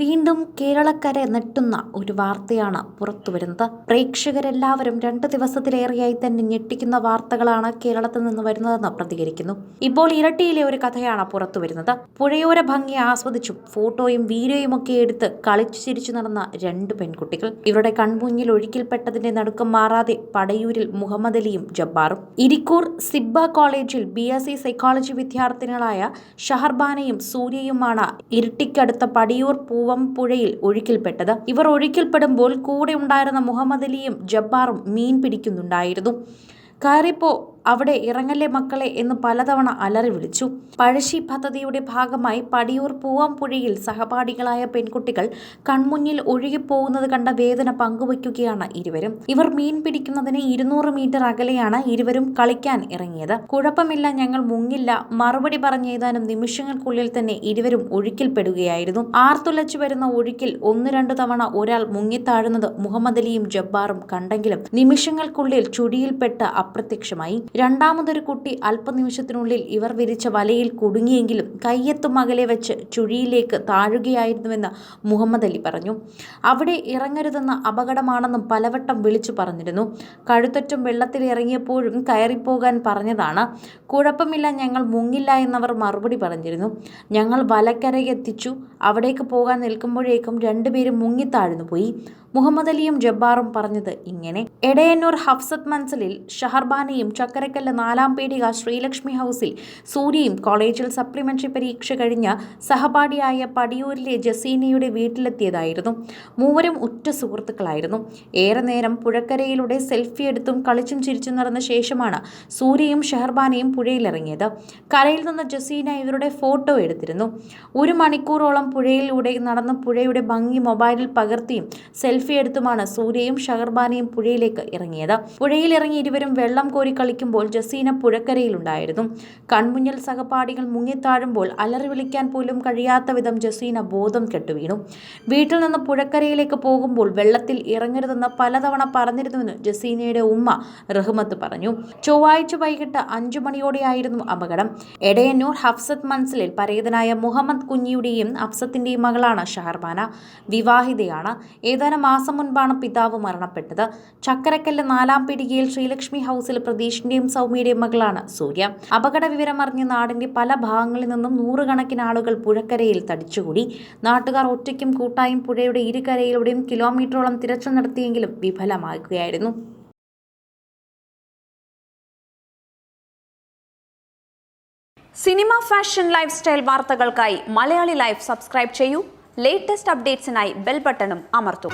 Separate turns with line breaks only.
വീണ്ടും കേരളക്കരെ നെട്ടുന്ന ഒരു വാർത്തയാണ് പുറത്തുവരുന്നത്. പ്രേക്ഷകരെല്ലാവരും രണ്ട് ദിവസത്തിലേറെയായി തന്നെ ഞെട്ടിക്കുന്ന വാർത്തകളാണ് കേരളത്തിൽ നിന്ന് വരുന്നതെന്ന് പ്രതികരിക്കുന്നു. ഇപ്പോൾ ഇരട്ടിയിലെ ഒരു കഥയാണ് പുറത്തുവരുന്നത്. പുഴയോര ഭംഗി ആസ്വദിച്ചും ഫോട്ടോയും വീഡിയോയും ഒക്കെ എടുത്ത് കളിച്ചു ചിരിച്ചു നടന്ന രണ്ട് പെൺകുട്ടികൾ. ഇവരുടെ കൺമുന്നിൽ ഒഴുക്കിൽപ്പെട്ടതിന്റെ നടുക്കം മാറാതെ പടയൂരിൽ മുഹമ്മദ് അലിയും ജബ്ബാറും. ഇരിക്കൂർ സിബ്ബ കോളേജിൽ ബി എസ് സി സൈക്കോളജി വിദ്യാർത്ഥിനികളായ ഷഹർബാനയും സൂര്യയുമാണ് ഇരിട്ടിക്കടുത്ത പടിയൂർ പൂവം പുഴയിൽ ഒഴുക്കിൽപ്പെട്ടത്. ഇവർ ഒഴുക്കിൽപ്പെടുമ്പോൾ കൂടെ ഉണ്ടായിരുന്ന മുഹമ്മദ് അലിയും ജബ്ബാറും മീൻ പിടിക്കുന്നുണ്ടായിരുന്നു. കയറിപ്പോ അവിടെ ഇറങ്ങല്ലേ മക്കളെ എന്ന് പലതവണ അലറി വിളിച്ചു. പഴശ്ശി പദ്ധതിയുടെ ഭാഗമായി പടിയൂർ പൂവംപുഴയിൽ സഹപാഠികളായ പെൺകുട്ടികൾ കൺമുന്നിൽ ഒഴുകിപ്പോകുന്നത് കണ്ട വേദന പങ്കുവയ്ക്കുകയാണ് ഇരുവരും. ഇവർ മീൻ പിടിക്കുന്നതിന് ഇരുന്നൂറ് മീറ്റർ അകലെയാണ് ഇരുവരും കളിക്കാൻ ഇറങ്ങിയത്. കുഴപ്പമില്ല ഞങ്ങൾ മുങ്ങില്ല. മറുപടി പറഞ്ഞ നിമിഷങ്ങൾക്കുള്ളിൽ തന്നെ ഇരുവരും ഒഴുക്കിൽപ്പെടുകയായിരുന്നു. ആർത്തുലച്ചു വരുന്ന ഒഴുക്കിൽ ഒന്ന് രണ്ടു തവണ ഒരാൾ മുങ്ങിത്താഴുന്നത് മുഹമ്മദ് അലിയും ജബ്ബാറും കണ്ടെങ്കിലും നിമിഷങ്ങൾക്കുള്ളിൽ ചുഴിയിൽപ്പെട്ട് അപ്രത്യക്ഷമായി. രണ്ടാമതൊരു കുട്ടി അല്പനിമിഷത്തിനുള്ളിൽ ഇവർ വിരിച്ച വലയിൽ കുടുങ്ങിയെങ്കിലും കയ്യെത്തും അകലെ വെച്ച് ചുഴിയിലേക്ക് താഴുകയായിരുന്നുവെന്ന് മുഹമ്മദ് അലി പറഞ്ഞു. അവിടെ ഇറങ്ങരുതെന്ന അപകടമാണെന്നും പലവട്ടം വിളിച്ചു പറഞ്ഞിരുന്നു. കഴുത്തറ്റും വെള്ളത്തിൽ ഇറങ്ങിയപ്പോഴും കയറിപ്പോകാൻ പറഞ്ഞതാണ്. കുഴപ്പമില്ല ഞങ്ങൾ മുങ്ങില്ല എന്നവർ മറുപടി പറഞ്ഞിരുന്നു. ഞങ്ങൾ വലക്കരയെത്തിച്ചു. അവിടേക്ക് പോകാൻ നിൽക്കുമ്പോഴേക്കും രണ്ടുപേരും മുങ്ങിത്താഴ്ന്നു പോയി മുഹമ്മദ് അലിയും ജബ്ബാറും പറഞ്ഞത് ഇങ്ങനെ. എടയന്നൂർ ഹഫ്സത്ത് മൻസലിൽ ഷഹർബാനയും ചക്കരക്കല്ല് നാലാം പേടിക ശ്രീലക്ഷ്മി ഹൗസിൽ സൂര്യയും കോളേജിൽ സപ്ലിമെന്ററി പരീക്ഷ കഴിഞ്ഞ സഹപാഠിയായ പടിയൂരിലെ ജസീനയുടെ വീട്ടിലെത്തിയതായിരുന്നു. മൂവരും ഉറ്റ സുഹൃത്തുക്കളായിരുന്നു. ഏറെ നേരം പുഴക്കരയിലൂടെ സെൽഫി എടുത്തും കളിച്ചും ചിരിച്ചും നടന്ന ശേഷമാണ് സൂര്യയും ഷഹർബാനയും പുഴയിലിറങ്ങിയത്. കരയിൽ നിന്ന് ജസീന ഇവരുടെ ഫോട്ടോ എടുത്തിരുന്നു. ഒരു മണിക്കൂറോളം പുഴയിലൂടെ നടന്ന് പുഴയുടെ ഭംഗി മൊബൈലിൽ പകർത്തിയും സെൽഫി എടുത്തുമാണ് സൂര്യയും ഷഹർബാനയും പുഴയിലേക്ക് ഇറങ്ങിയത്. പുഴയിൽ ഇറങ്ങി ഇരുവരും വെള്ളം കോരി കളിക്കുമ്പോൾ ജസീന പുഴക്കരയിലുണ്ടായിരുന്നു. കൺമുന്നിൽ സഹപാഠികൾ മുങ്ങിത്താഴുമ്പോൾ അലറി വിളിക്കാൻ പോലും കഴിയാത്ത വിധം ജസീന ബോധം കെട്ടുവീണു. വീട്ടിൽ നിന്ന് പുഴക്കരയിലേക്ക് പോകുമ്പോൾ വെള്ളത്തിൽ ഇറങ്ങരുതെന്ന് പലതവണ പറഞ്ഞിരുന്നുവെന്ന് ജസീനയുടെ ഉമ്മ റഹ്മത്ത് പറഞ്ഞു. ചൊവ്വാഴ്ച വൈകിട്ട് അഞ്ചു മണിയോടെയായിരുന്നു അപകടം. എടയന്നൂർ ഹഫ്സത്ത് മൻസിലിൽ പരേതനായ മുഹമ്മദ് കുഞ്ഞിയുടെയും അഫ്സത്തിന്റെയും മകളാണ് ഷഹർബാന. വിവാഹിതയാണ്. ഏതാനും മാസം മുൻപാണ് പിതാവ് മരണപ്പെട്ടത്. ചക്കരക്കല്ല് നാലാം പീടികയിൽ ശ്രീലക്ഷ്മി ഹൗസിൽ പ്രതീഷിന്റെയും സൗമ്യയുടെയും മകളാണ് സൂര്യ. അപകട വിവരം അറിഞ്ഞ് നാടിന്റെ പല ഭാഗങ്ങളിൽ നിന്നും നൂറുകണക്കിന് ആളുകൾ പുഴക്കരയിൽ തടിച്ചുകൂടി. നാട്ടുകാർ ഒറ്റയ്ക്കും കൂട്ടായും പുഴയുടെ ഇരുകരയിലൂടെയും കിലോമീറ്ററോളം തിരച്ചിൽ നടത്തിയെങ്കിലും വിഫലമാകുകയായിരുന്നു.
സിനിമ ഫാഷൻ ലൈഫ് സ്റ്റൈൽ വാർത്തകൾക്കായി മലയാളി ലൈഫ് സബ്സ്ക്രൈബ് ചെയ്യൂ. ലേറ്റസ്റ്റ് അപ്ഡേറ്റ്സിനായി ബെൽ ബട്ടണും അമർത്തൂ.